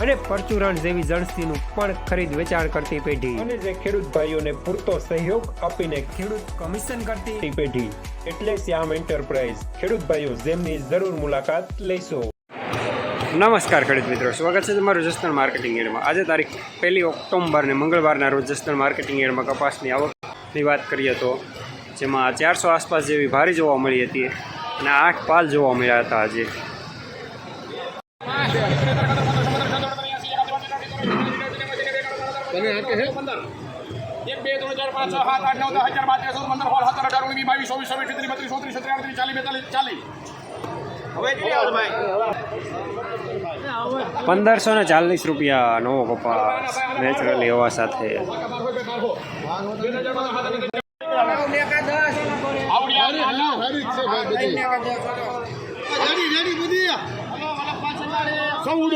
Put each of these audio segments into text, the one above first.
અને પરચુરણ જેવી જણસીનું પણ ખરીદ વેચાણ કરતી પેઢી. અને જે ખેડૂત ભાઈઓને પૂરતો સહયોગ આપીને ખેડૂત કમિશન કરતી પેઢી. એટલે શ્યામ એન્ટરપ્રાઇઝ ખેડૂત ભાઈઓ જેમની જરૂર મુલાકાત લેશો. નમસ્કાર ખેડૂત મિત્રો. સ્વાગત છે તમારું જસદણ માર્કેટિંગ એડમાં. આજે તારીખ પહેલી ઓક્ટોબર ને મંગળવારના રોજ જસદણ માર્કેટિંગ એડમાં કપાસની આવકની વાત કરીએ તો જેમાં ચારસો આસપાસ જેવી ભારી જોવા મળી હતી અને આઠ પાલ જોવા મળ્યા હતા આજે. એક બે ત્રણ ચાર પાંચ છ સાત આઠ નવ દસ હજાર બાર તેર પંદર સોળ સત્તર અઢાર ઓગણીસ બાવીસ ચોવીસ છવ્વીસ છત્રીસ બત્રીસ ચોત્રીસ છત્રીસ આડત્રીસ ચાલીસ. બેતાલીસ ચાલીસ પંદરસો ને ચાલીસ રૂપિયા નવો કપાસ નેચરલી હવા સાથે. ચૌદ.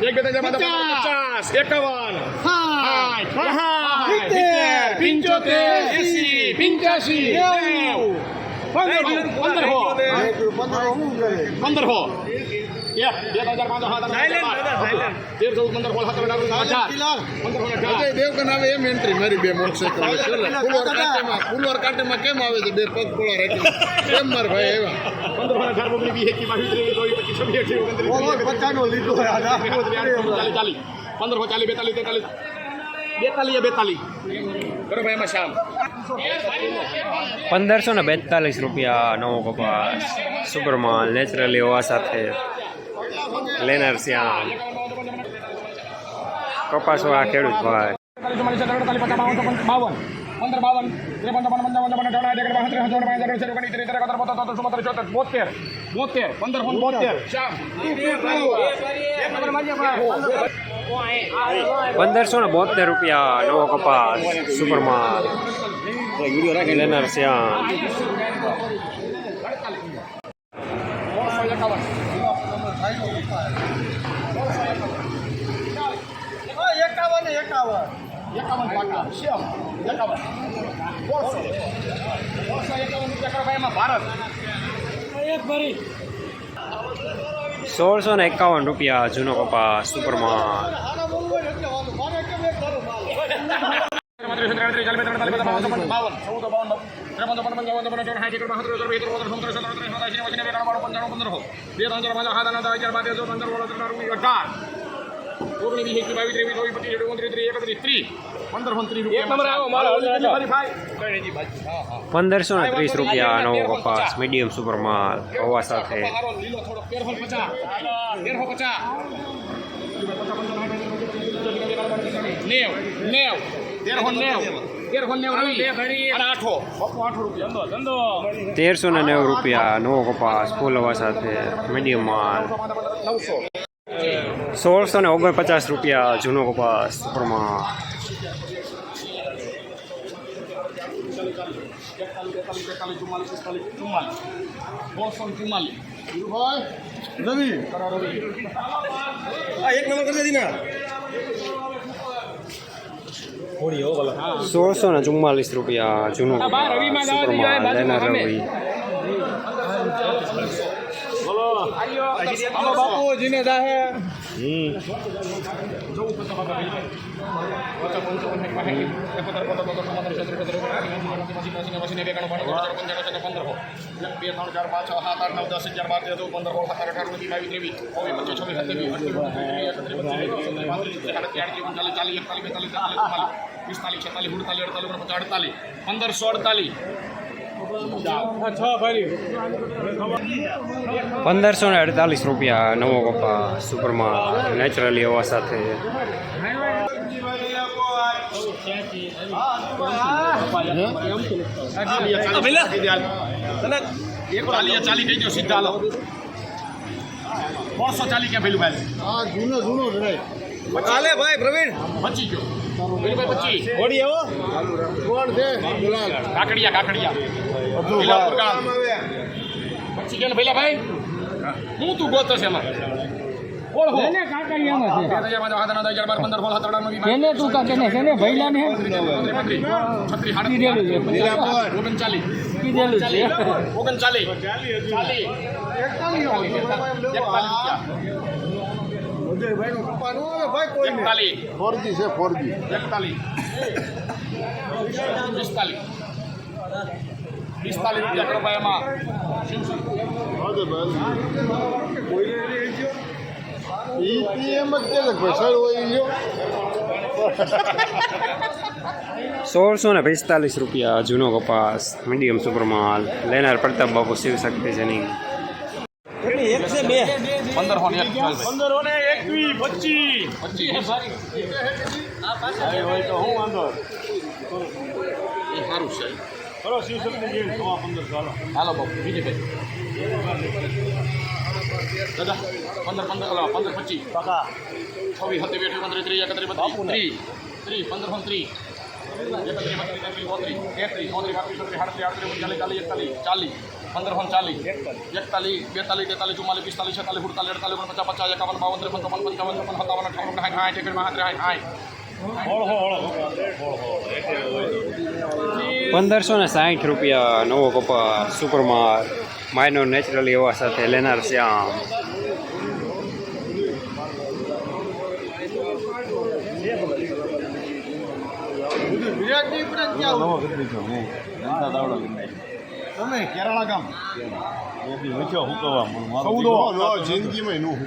એક બે ત્રણ પચાસ એકાવન પંચોતેર એસી પંચ્યાસી પંદર દેવકન આવે એમ એન્ટ્રી મારી બે મોટરસાઇકલ ફુલવાર કાંટેમાં ફુલવાર કાંટેમાં કેમ આવે છે? બે પગ પોળા રાખી. કેમ માર ભાઈ એવા પચીસ લીધો ચાલીસ ચાલીસ પંદરસો ચાલીસ બેતાલીસ તેતાલીસ બેતાલીસ બેતાલીસ બરોબર એમાં શામ પંદરસો ને બેતાલીસ રૂપિયા નવો કપાસ સુપરમાલ નેચરલી હોવા સાથે લેનર શ્યામ કપાસવાળા ખેડૂત ભાઈ બાવન પંદર બાવન ત્રેપન ચોપન પંચાવન ચોપન અઠાવન એકડ ત્રેસઠ ચોસઠ પાંસઠ અડસઠ ઓગણીસ ત્રીસ ત્રેસઠ એકસઠ બોતેર તોતેર ચુમ્મોતેર બોતેર બોતેર પંદર બોતેર શ્યામ પંદરસો ને બોતેર રૂપિયા નવો કપાસ, સુપરમાલ. લેનર શ્યામ એકાવન એકાવન એકાવન ભારત એક ભરી. સોળસો ને એકાવન રૂપિયા જૂનો કપાસ પંદરસો ને ત્રીસ રૂપિયા નવો કપાસ મીડિયમ સુપર માલ હવા સાથે. નેવ નેવ તેરસો નેવ ને નેવું રૂપિયા નવો કપાસ ફૂલ હવા સાથે મીડિયમ માલ. નવસો. સોળસો ને ઓગણપચાસ રૂપિયા જૂનો કપાસ દીધી સોળસો ને ચુમ્માલીસ રૂપિયા જૂનો બાજુમાં લેનર. રવિ હાલો બાપુ જીને બે ત્રણ ચાર પાંચ છ સાત આઠ નવ દસ અગિયાર બાર તેર પંદર સોળ સત્તર અઢાર ઓગણીસ બાવીસ ત્રેવીસ ચોવીસ પચીસ છવ્વીસ સત્યાવીસ ચાલીસ એકતાલીસ બેતાલીસ પિસ્તાલીસ છેતાલીસ સુડતાલીસ અડતાલીસ ઓગણપચાસ અડતાલીસ પંદરસો અડતાલીસ પંદરસો ને અડતાલીસ રૂપિયા નવો કપાસ સુપરમાં નેચરલી હવા સાથે. ચાલી ચાલી ગયો સીધા ચાલી ક્યાં પેલું ભાઈ જૂનો જૂનો ચાલે ભાઈ પ્રવીણ. બચી ગયો. કોણ છે? દલાલ કાકડિયા કાકડિયા. ભીલાપુર ગામ. પછી કે ભઈલા ભાઈ હું તું ગોતો છે. એમાં? કોણ ને ફોરજી છે ફોરજી. એકતાલીસ પિસ્તાલીસ. પિસ્તાલીસ રૂપિયા એમાં. સોળસો ને પિસ્તાલીસ રૂપિયા જૂનો કપાસ મીડિયમ સુપરમાલ લેનાર પ્રતાપ બાપુ શિવ શક્તિ જની. પંદરસો ને પંદરસો ને એકવીસ પચીસ. પચીસ એ સારું છે. હાલો. બાપુ બીજી દાદા પંદર પંદર પંદર પચીસ. છવ્વીસ સત્યાવીસ અઠાવીસ પંદર ત્રીસ એકત્રીસ બત્રીસ ત્રીસ. ત્રીસ પંદરસો ત્રીસ એકત્રીસ બત્રીસ તેત્રીસ ચોત્રીસ ચોત્રીસ પાંત્રીસ છત્રીસ આડત્રીસ આડત્રીસ ચાલીસ ચાલીસ એકતાલીસ ચાલીસ. પંદરસો પણ ચાલીસ એકતાલીસ બેતાલીસ તેતાલીસ ચુમ્માલીસ પિસ્તાલીસ છેતાલીસ સુડતાલીસ અડતાલીસ ઓગણપચાસ પચાસ એકાવન બાવન ત્રેપન ચોપન પંચાવન છપ્પન સત્તાવન અઠાવન સાઠ સાઠ એકડ સાઠ સાઠ પંદરસો ને સાઠ રૂપિયા નવો કપાસ સુપરમાલ માયનો નેચરલી એવા સાથે લેનાર શ્યામ તમે કેરાળા ગામ ચૌદો લો જિંદગીમાં નું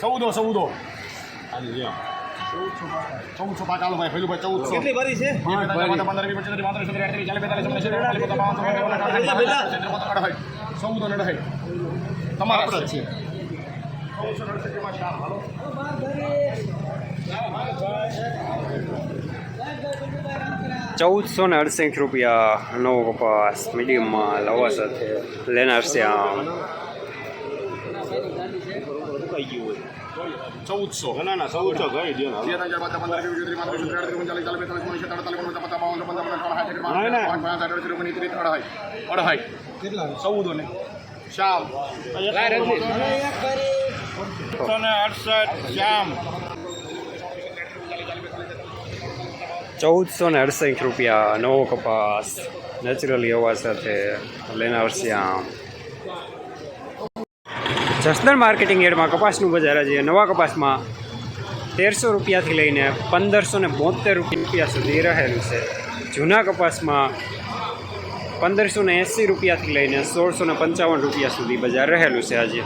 સૌદો ચૌદો ચૌદો ચૌદસો પાંચ ચાલો ભાઈ પેલું ભાઈ ચૌદસો કેટલી ભરી છે પંદર વીસ પચીસ પાંત્રીસ ચાલીસ બેતાલીસ અઢાઈ તમારા છે ચૌદસો ને અડસઠ રૂપિયા નવો કપાસ મીડિયમમાં લવા સાથે લેનાર શ્યામ ચૌદસો. ના ના ચૌદસો ગઈ દે તેર હજાર બાદ પંદર વીસ ત્રીસ પાંત્રીસ છત્રીસ આડત્રીસ ઓગણચાલીસ ચાલીસ બેતાલીસ ચોવીસ અડતાલીસ ઓગણપચાસ પચાસ બાવન પંદર પંદર સોળ સાઠ એકડ પાંચ અડત્રીસ ઓગણીસ ત્રીસ અઢાઈ અઢાઈ કેટલા ચૌદો ને. શ્યામ. ચૌદસો ને અડસઠ રૂપિયા નવો કપાસ નેચરલી હવા સાથે લેના શ્યામ જસદણ માર્કેટિંગ એડમાં કપાસનું બજાર આજે નવા કપાસમાં તેરસો રૂપિયાથી લઈને પંદરસો ને બોતેર રૂપિયા સુધી રહેલું છે. જૂના કપાસમાં પંદરસો ને એંસી રૂપિયાથી લઈને સોળસો ને પંચાવન રૂપિયા સુધી બજાર રહેલું છે આજે.